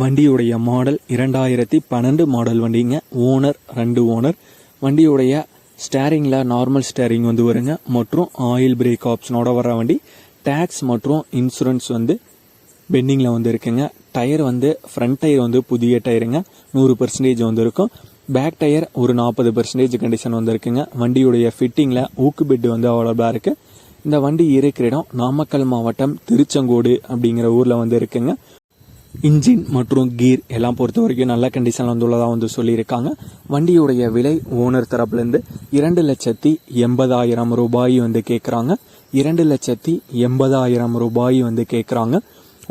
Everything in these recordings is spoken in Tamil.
வண்டியுடைய மாடல் இரண்டாயிரத்தி பன்னெண்டு மாடல் வண்டிங்க. ஓனர் ரெண்டு ஓனர் வண்டியுடைய ஸ்டேரிங்கில் நார்மல் ஸ்டேரிங் வந்து வருங்க. மற்றும் ஆயில் பிரேக் ஆப்ஷனோட வர வண்டி. டேக்ஸ் மற்றும் இன்சூரன்ஸ் வந்து பெண்டிங்கில் வந்து இருக்குங்க. டயர் வந்து ஃப்ரண்ட் டயர் வந்து புதிய டயருங்க நூறு பர்சன்டேஜ் வந்து இருக்கும். பேக் டயர் ஒரு நாற்பது பர்சன்டேஜ் கண்டிஷன் வந்து இருக்குங்க. வண்டியுடைய ஃபிட்டிங்கில் ஊக்கு பெட்டு வந்து அவைலபிளாக இருக்குது இந்த வண்டி இருக்கிற இடம் நாமக்கல் மாவட்டம் திருச்செங்கோடு அப்படிங்கிற ஊரில் வந்து இருக்குங்க. இன்ஜின் மற்றும் கீர் எல்லாம் பொறுத்த வரைக்கும் நல்ல கண்டிஷனில் வந்துள்ளதாக வந்து சொல்லியிருக்காங்க. வண்டியுடைய விலை ஓனர் தரப்புலேருந்து இரண்டு லட்சத்தி எண்பதாயிரம் ரூபாய் வந்து கேட்குறாங்க இரண்டு லட்சத்தி எண்பதாயிரம் ரூபாய் வந்து கேட்குறாங்க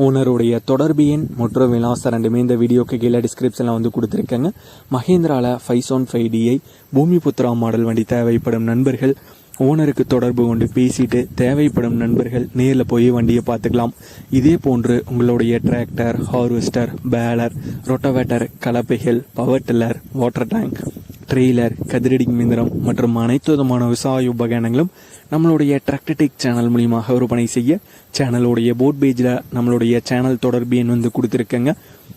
ஓனருடைய தொடர்பு எண் மற்றும் விலாசம் ரெண்டுமே இந்த வீடியோக்கு கீழே டிஸ்கிரிப்ஷனில் வந்து கொடுத்துருக்கேங்க. மஹேந்திராவில் five zone five DI Bhoomiputra model வண்டி தேவைப்படும் நண்பர்கள் ஓனருக்கு தொடர்பு கொண்டு பேசிட்டு தேவைப்படும் நண்பர்கள் நேரில் போய் வண்டியை பார்த்துக்கலாம். இதே போன்று உங்களுடைய tractor harvester baler rotavator கலப்பைகள் power tiller water tank trailer கதிரடி மிந்திரம் மற்றும் அனைத்து விதமான விவசாய உபகரணங்களும் நம்மளுடைய டிராக்டடிக் சேனல் மூலியமாக விற்பனை செய்ய சேனலுடைய போட் பேஜில் நம்மளுடைய சேனல் தொடர்பு எண் வந்து கொடுத்துருக்கேங்க.